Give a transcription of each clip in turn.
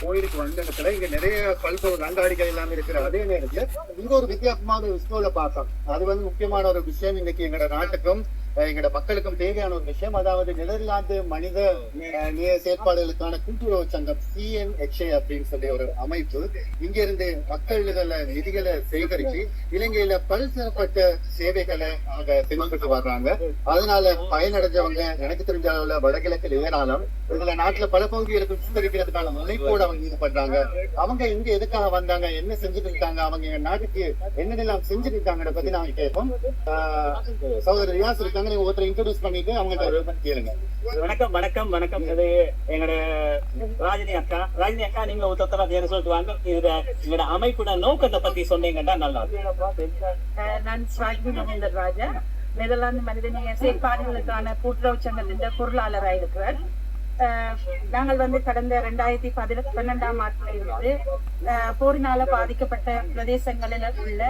கோயிலுக்கு வந்த இடத்துல இங்க நிறைய பல்பொருள் அங்காடிகள் எல்லாம் இருக்கிற அதே நேரத்துல இங்க ஒரு வித்தியாசமான ஒரு ஸ்கூல பார்த்தோம் அது வந்து முக்கியமான ஒரு விஷயம். இன்னைக்கு எங்களோட நாட்டுக்கும் எங்களோட மக்களுக்கும் தேவையான ஒரு விஷயம். அதாவது நெதர்லாந்து மனித நேய செயற்பாடுகளுக்கான கூட்டுறவு சங்கம் சிஎன்ஹெச்ஏ அப்படின்னு சொல்லி ஒரு அமைப்பு. இங்க இருந்து மக்கள்கள நிதிகளை சேகரிச்சு இலங்கையில பல்தரப்பட்ட சேவைகளை அவங்க செஞ்சுட்டு வர்றாங்க. அதனால பயனடைஞ்சவங்க எனக்கு தெரிஞ்ச அளவுல வடகிழக்கில் ஏராளம். இதுல நாட்டுல பல பகுதிகளுக்கு சுத்தரிக்கிறதுக்கான முனைப்போடு அவங்க இது பண்றாங்க அவங்க இங்க எதுக்காக வந்தாங்க? என்ன செஞ்சுட்டு இருக்காங்க? அவங்க எங்க நாட்டுக்கு என்னென்னலாம் செஞ்சுட்டு இருக்காங்கன்னு பத்தி நாங்க கேட்போம். சகோதரர் ரியாஸ் இருக்காங்க நீங்க ஒருத்தர் இன்ட்ரோடியூஸ் பண்ணிட்டு அவங்கள்ட்ட கேளுங்க. வணக்கம் வணக்கம் வணக்கம். இது எங்களோட ராஜினி அக்கா. ராஜினி அக்கா நீங்க ஒருத்தர பேர் சொல்லிட்டு வாங்க. இதுல எங்களோட அமைப்போட நோக்கத்தை பத்தி சொன்னீங்கன்னா நல்லா நான் ஸ்வாதி மகேந்தர் ராஜா. நெதர்லாந்து மனிதநேய செயற்பாடுகளுக்கான கூட்டுறவு சங்கத்தின் பொருளாளராக இருக்கிறார் அஹ் நாங்கள் வந்து கடந்த ரெண்டாயிரத்தி பதின பன்னெண்டாம் ஆண்டிலிருந்து போரினால பாதிக்கப்பட்ட பிரதேசங்களில் உள்ள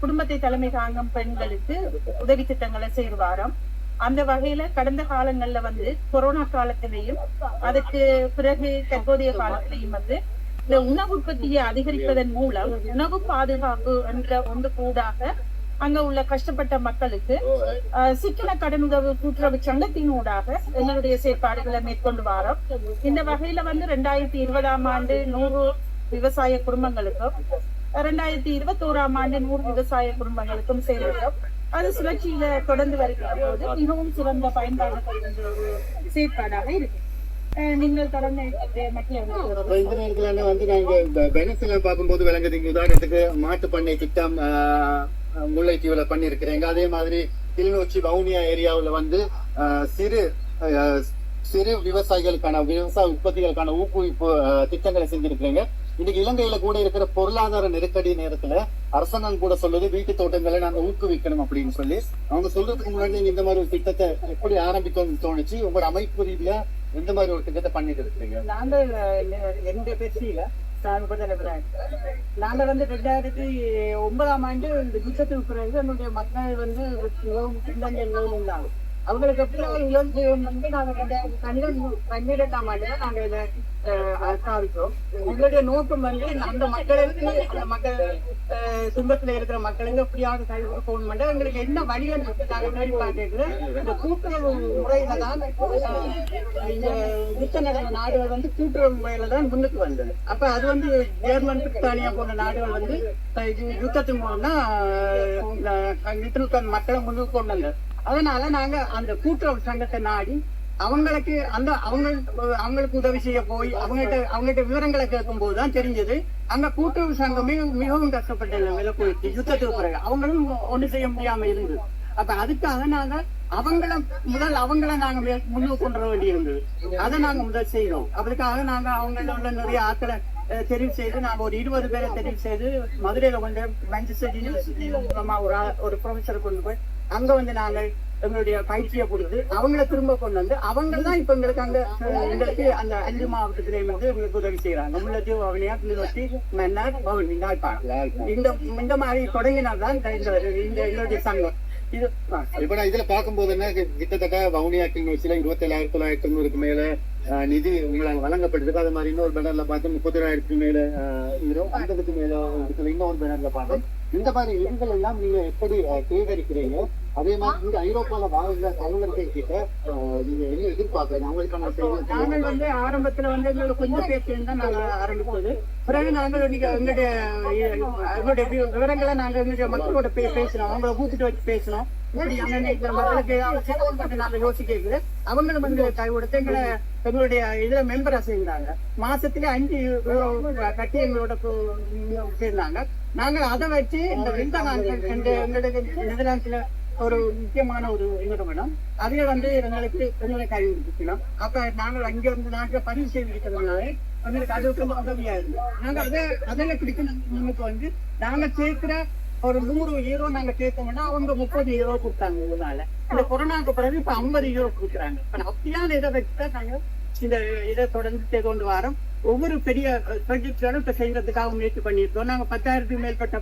குடும்பத்தை தலைமை தாங்கும் பெண்களுக்கு உதவி திட்டங்களை செய்து அந்த வகையில கடந்த காலங்கள்ல வந்து கொரோனா காலத்திலேயும் அதுக்கு பிறகு தற்போதைய காலத்திலையும் வந்து இந்த உணவு உற்பத்தியை அதிகரிப்பதன் மூலம் உணவு பாதுகாப்பு என்ற ஒன்று கூடாக அங்க உள்ள கஷ்டப்பட்ட மக்களுக்கு சிக்கன கடனுதவி கூட்டுறவு சங்கத்தினூடாக எங்களுடைய செயற்பாடுகளை மேற்கொண்டு வாரோம். இந்த வகையில வந்து ரெண்டாயிரத்தி இருபதாம் ஆண்டு நூறு விவசாய குடும்பங்களுக்கும் ரெண்டாயிரத்தி இருபத்தோராம் ஆண்டு நூறு விவசாய குடும்பங்களுக்கும் செய்திருக்கோம் அது சுழற்சியில தொடர்ந்து வருகிற போது மிகவும் சிறந்த பயன்பாடு ஒரு செயற்பாடாக இருக்கு. நீங்கள் தொடர்ந்து இந்த நேரத்துல வந்து நாங்க பெனசில பார்க்கும்போது விளங்குது உதாரணத்துக்கு மாட்டு பண்ணை திட்டம் முல்லைத்தீவுல பண்ணியிருக்கிறேங்க. அதே மாதிரி கிளிநொச்சி வவுனியா ஏரியாவில் வந்து சிறு சிறு விவசாயிகளுக்கான விவசாய உற்பத்திகளுக்கான ஊக்குவிப்பு திட்டங்களை செஞ்சிருக்கிறீங்க. இன்னைக்கு இலங்கையில கூட இருக்கிற பொருளாதார நெருக்கடி நேரத்துல அரசாங்கம் கூட சொல்லுது வீட்டு தோட்டங்களை நாங்க ஊக்குவிக்கணும் அப்படின்னு சொல்லி. அவங்க சொல்றதுக்கு முன்னாடி இந்த மாதிரி ஒரு திட்டத்தை எப்படி ஆரம்பிக்கணும்னு தோணுச்சு? உங்களோட அமைப்பு ரீதியா எந்த மாதிரி ஒரு திட்டத்தை பண்ணிட்டு இருக்கீங்க? நாங்கள் என்னுடைய பேசியில நான் உபதலைவராக நாங்கள் வந்து ரெண்டாயிரத்தி ஒன்பதாம் ஆண்டு இந்த யுத்தத்துக்கு பிறகு என்னுடைய மக்கள் வந்து மிகவும் பின்னணியில் நிலையில் இருந்தாங்க. அவங்களுக்கு எப்படி இளம் உதவி வந்து நாங்கள் ரெண்டாயிரத்தி பன்னிரெண்டு பன்னிரெண்டாம் ஆண்டு தான் நாங்கள் இதை எங்களுடைய நோக்கம் வந்து அந்த மக்களுக்கு அந்த மக்கள் துன்பத்துல இருக்கிற மக்களுக்கு எப்படியாவது கை கொடுக்கணும் எங்களுக்கு என்ன வழிகள் முன்னாடி நாங்கள் இந்த கூட்டுறவு முறையில தான் இந்த யுத்த நடந்த நாடுகள் வந்து கூட்டுறவு முறையில தான் முன்னுக்கு வந்தது. அப்ப அது வந்து ஜெர்மன் பிரித்தானியா போன்ற நாடுகள் வந்து யுத்தத்தின் மூலம் தான் மக்களை முன்னுக்கு கொண்டு வந்தது. அதனால நாங்க அந்த கூட்டுறவு சங்கத்தை நாடி அவங்களுக்கு அந்த அவங்க அவங்களுக்கு உதவி செய்ய போய் அவங்ககிட்ட அவங்ககிட்ட விவரங்களை கேட்கும் போதுதான் தெரிஞ்சது அங்க கூட்டுறவு சங்கமே மிகவும் கஷ்டப்பட்ட நிலை போயிடுச்சு யுத்தத்துக்கு பிறகு அவங்களும் ஒண்ணு செய்ய முடியாம இருந்தது அப்ப அதுக்காக நாங்க அவங்கள முதல் அவங்கள நாங்க முன்னுக்கு கொண்டு வர வேண்டி இருந்தது அதை நாங்க முதல் செய்யறோம் அதுக்காக நாங்க அவங்கள உள்ள நிறைய ஆட்களை தெரிவு செய்து நாங்க ஒரு இருபது பேரை தெரிவு செய்து மதுரையில கொண்டு மான்செஸ்டர் யூனிவர்சிட்டி மூலமா ஒரு ஒரு ப்ரொஃபஸர் கொண்டு போய் அங்க வந்து நாங்க எங்களுடைய பயிற்சியை கொடுத்து அவங்கள திரும்ப கொண்டு வந்து அவங்க தான் இப்ப எங்களுக்கு அங்க எங்களுக்கு அந்த அஞ்சு மாவட்டத்திலே வந்து எங்களுக்கு உதவி செய்யறாங்க முல்லத்தி வவுனியா கிளிநொச்சி மன்னார் பவுனி யாழ்ப்பாணம் இந்த இந்த மாதிரி தொடங்கினால்தான் இந்த இந்த எங்களுடைய சங்கம். இது இப்ப நான் இதுல பார்க்கும்போது என்ன கிட்டத்தட்ட வவுனியா கிளிநொச்சியில இருபத்தி ஏழாயிரத்தி தொள்ளாயிரத்தி தொண்ணூறுக்கு மேல நிதி உங்களுக்கு வழங்கப்பட்டிருக்கு அது மாதிரி இன்னொரு பேனர்ல பார்த்து முப்பத்தி மேல இதோ ஐம்பதுக்கு மேல இன்னொரு பேனர்ல பார்த்தேன் இந்த மாதிரி நிதிகள் எல்லாம் நீங்க எப்படி சேகரிக்கிறீங்க? அதே மாதிரி இங்க ஐரோப்பால வாழ்ந்த தமிழர்கள் கிட்ட நீங்க என்ன எதிர்பார்க்கறீங்க? அவங்களுக்கான நாங்கள் வந்து ஆரம்பத்துல வந்து எங்களுக்கு கொஞ்சம் பேச்சு தான் நாங்க ஆரம்பிச்சது. பிறகு நாங்கள் இன்னைக்கு எங்களுடைய எங்களுடைய விவரங்களை நாங்க எங்களுடைய மக்களோட பேசினோம். அவங்கள கூப்பிட்டு வச்சு பேசினோம். அவங்களும் வந்து கை கொடுத்து எங்களை எங்களுடைய இதுல மெம்பரா சேர்ந்தாங்க. மாசத்துல அஞ்சு கட்டி எங்களோட அதை வச்சு இந்த இந்த நாங்கள் எங்களுடைய நெதர்லாந்துல ஒரு முக்கியமான ஒரு நிறுவனம் அதுல வந்து எங்களுக்கு எங்களை கல்வி கொடுக்கணும் அப்ப நாங்கள் அங்க இருந்து நாங்க பதிவு செய்திருக்கிறதுனால எங்களுக்கு அது ரொம்ப உதவியா இருக்கு நாங்க அதை அதில் பிடிக்க நமக்கு வந்து நாங்க சேர்க்கிற ஒரு நூறு ஹீரோ நாங்க சேர்த்தோம்னா அவங்க முப்பது ஹீரோ கொடுத்தாங்க இதனால இந்த கொரோனாக்கு பிறகு இப்ப ஐம்பது ஹீரோ கொடுக்குறாங்க. இப்ப அப்படியான இதை வச்சுதான் நாங்க இந்த இதை தொடர்ந்து செய்து கொண்டு வரோம். ஒவ்வொரு பெரிய ப்ராஜெக்ட்ஸோட இப்ப செய்யறதுக்காக முயற்சி பண்ணியிருக்கோம். நாங்க பத்தாயிரத்துக்கு மேற்பட்ட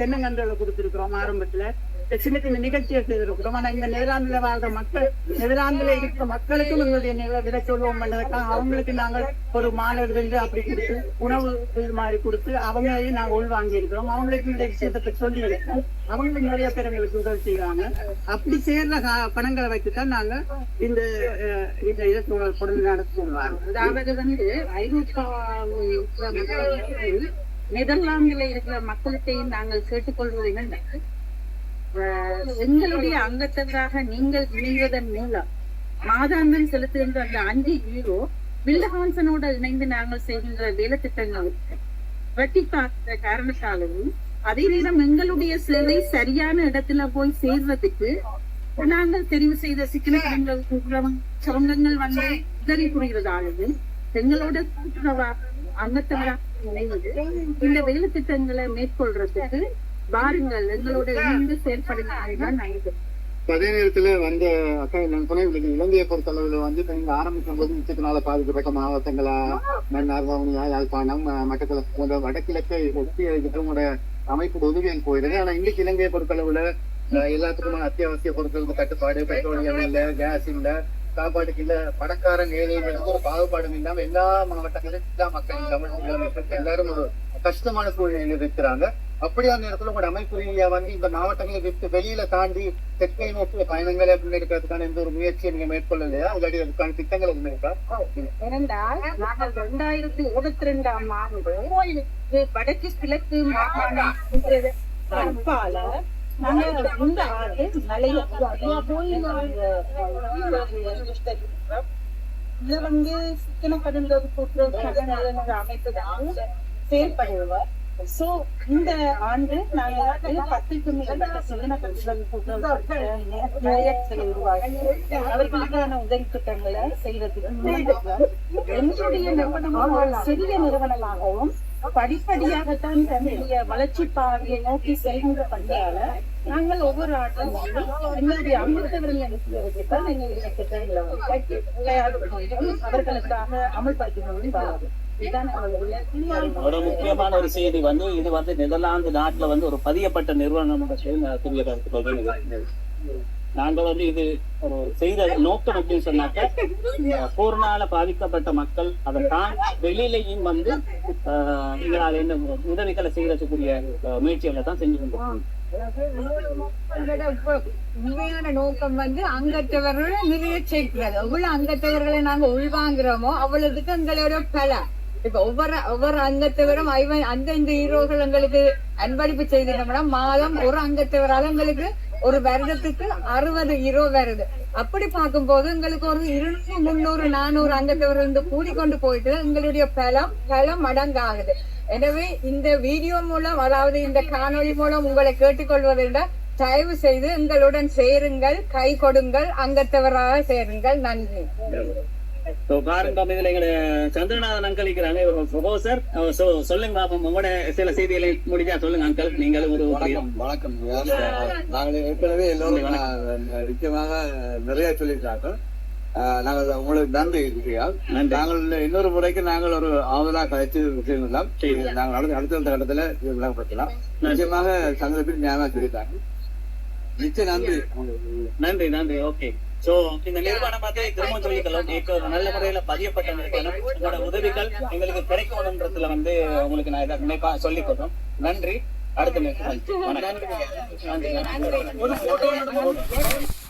தென்னங்கன்றுகளை கொடுத்திருக்கிறோம் ஆரம்பத்துல. சின்ன சின்ன நிகழ்ச்சியை செய்திருக்கிறோம். ஆனா இந்த நெதர்லாந்துல வாழ்ற மக்கள் நெதர்லாந்துல இருக்கிற மக்களுக்கும் எங்களுடைய விதை சொல்லுவோம் பண்ணதுக்காக அவங்களுக்கு நாங்கள் ஒரு மாணவர்கள் விருந்து அப்படி கொடுத்து உணவு இது மாதிரி கொடுத்து அவங்களையும் நாங்க உள்வாங்கி இருக்கிறோம் அவங்களுக்கு இந்த விஷயத்தை சொல்லி இருக்கோம் அவங்களுக்கு நிறைய பேர் எங்களுக்கு உதவி செய்வாங்க. அப்படி சேர்ந்த கா- பணங்களை வைத்துதான் நாங்க இந்த இந்த இதை கொடுத்து நடத்துவாங்க அதாவது வந்து ஐரோப்பா நெதர்லாந்துல இருக்கிற மக்கள்கிட்டையும் நாங்கள் கேட்டுக்கொள்வது என்னென்ன எங்களுடைய அங்கத்தவராக நீங்கள் இணைவதன் மூலம் மாதாந்தம் செலுத்துகின்ற அந்த அஞ்சு ஹீரோ வில்லஹான்சனோட இணைந்து நாங்கள் செய்கின்ற வேலை திட்டங்கள் வெட்டி பார்த்த காரணத்தாலும் அதே நேரம் எங்களுடைய சேவை சரியான இடத்துல போய் சேர்றதுக்கு நாங்கள் தெரிவு செய்த சிக்கனங்கள் சுரங்கங்கள் சங்கங்கள் வந்து உதவி புரிகிறதாலது எங்களோட கூட்டுறவாக அங்கத்தவராக இணைந்து இந்த வேலை திட்டங்களை மேற்கொள்றதுக்கு வாருங்கள் எங்களோட செயல்படுங்கள் அதே நேரத்துல வந்த அக்கா நான் சொன்னேன் உங்களுக்கு பொறுத்த அளவில் வந்து நீங்க ஆரம்பிக்கும் போது நிச்சயத்தினால பாதிக்கப்பட்ட மாவட்டங்களா மன்னார் வவுனியா யாழ்ப்பாணம் மட்டத்துல போன்ற வடகிழக்கை ஒட்டி உங்களோட அமைப்பு உதவியில் போயிடுது ஆனா இன்னைக்கு இலங்கையை பொறுத்த அளவுல எல்லாத்துக்குமான அத்தியாவசிய பொருட்களுக்கு தட்டுப்பாடு பெட்ரோலியம் இல்ல கேஸ் இல்ல சாப்பாட்டுக்கு இல்ல பணக்காரன் ஏழைகள் ஒரு பாகுபாடும் இல்லாம எல்லா மாவட்டங்களிலும் எல்லா மக்களும் தமிழ் எல்லாரும் ஒரு கஷ்டமான சூழ்நிலையில் இருக்கிறாங்க. அப்படியான நேரத்துல உங்களோட அமைப்பு ரீதியா வந்து இந்த மாவட்டங்களை விட்டு வெளியில தாண்டி தெற்கை நோக்கிய பயணங்களை முன்னெடுக்கிறதுக்கான எந்த ஒரு முயற்சியை நீங்க மேற்கொள்ளலையா? இல்லாட்டி அதுக்கான திட்டங்கள் எதுவுமே இருக்கா? ஏனென்றால் நாங்கள் இரண்டாயிரத்தி இருபத்தி ரெண்டாம் ஆண்டு வடக்கு கிழக்கு மாகாணம் என்றது அப்பால நாங்கள் இந்த ஆண்டு மலைய இது வந்து சிக்கன கடந்தது கூட்டுறவு அமைப்புதான் செயல்படுவார். சோ இந்த ஆண்டு நான் எல்லாத்தையும் பத்துக்கு மேற்பட்ட உருவாக்கி அவர்களுக்கான உதவி திட்டங்களை செய்யறதுக்கு என்னுடைய நிறுவனமும் ஒரு சிறிய நிறுவனமாகவும் படிப்படியாகத்தான் தன்னுடைய வளர்ச்சி பாதையை நோக்கி செல்கின்ற பணியால நாங்கள் ஒவ்வொரு ஆண்டும் என்னுடைய எங்களுடைய அமிர்தவர்கள் தான் எங்களுடைய திட்டங்களை வந்து தயார் செய்து அவர்களுக்காக ஒரு முக்கியமான ஒரு செய்தி வந்து இது வந்து நெதர்லாந்து நாட்டுல வந்து ஒரு பதியப்பட்ட நிறுவனம் தெரிய கருத்து நாங்கள் வந்து இது ஒரு செய்த நோக்கம் அப்படின்னு சொன்னாக்க போர்னால பாதிக்கப்பட்ட மக்கள் அதை தான் வெளியிலையும் வந்து ஆஹ், எங்களால் என்ன உதவிகளை செய்யறதுக்குரிய முயற்சிகளை தான் செஞ்சு கொண்டிருக்கோம். உண்மையான நோக்கம் வந்து அங்கத்தவர்களை நிறைய சேர்க்கிறது. எவ்வளவு அங்கத்தவர்களை நாங்க உள்வாங்குறோமோ அவ்வளவுக்கு எங்களோட பலம் இப்ப ஒவ்வொரு ஒவ்வொரு அங்கத்தவரும் ஐவன் அந்தந்த ஹீரோக்கள் எங்களுக்கு அன்பளிப்பு செய்திருந்தோம்னா மாதம் ஒரு அங்கத்தவரால எங்களுக்கு ஒரு வருடத்துக்கு அறுபது ஹீரோ வருது. அப்படி பார்க்கும்போது எங்களுக்கு ஒரு இருநூறு முந்நூறு நானூறு அங்கத்தவர் இருந்து கூடிக்கொண்டு போயிட்டு எங்களுடைய பலம் பலம் மடங்காகுது எனவே இந்த வீடியோ மூலம் அதாவது இந்த காணொளி மூலம் உங்களை கேட்டுக்கொள்வது என்றால் தயவு செய்து எங்களுடன் சேருங்கள் கை கொடுங்கள் அங்கத்தவராக சேருங்கள். நன்றி. பாருங்க இதுல எங்க சந்திரநாதன் அங்கிள் இருக்கிறாங்க. ப்ரொபோசர் சொல்லுங்க பாப்போம் உங்களோட சில செய்திகளை முடிஞ்சா சொல்லுங்க அங்கிள் நீங்களும் ஒரு வணக்கம் நாங்கள் ஏற்கனவே எல்லோரும் நிச்சயமாக நிறைய அஹ், நாங்கள் உங்களுக்கு நன்றி இருக்கிறார். நாங்கள் இன்னொரு முறைக்கு நாங்கள் ஒரு ஆவலா கழிச்சு செய்யலாம் நாங்கள் அடுத்த அடுத்த கட்டத்துல விளங்கப்படுத்தலாம் நிச்சயமாக சங்கத்தில் நியாயமா சொல்லிட்டாங்க நிச்சயம் நன்றி. நன்றி நன்றி. ஓகே சோ இந்த நிறுவனம் வந்து திரும்ப சொல்லிக்கலாம் இப்போ நல்ல முறையில பதியப்பட்ட உங்களோட உதவிகள் எங்களுக்கு கிடைக்கணுன்றதுல வந்து உங்களுக்கு நான் இதை நினைப்பா சொல்லிக் கொடுறோம் நன்றி அடுத்த நன்றி நன்றி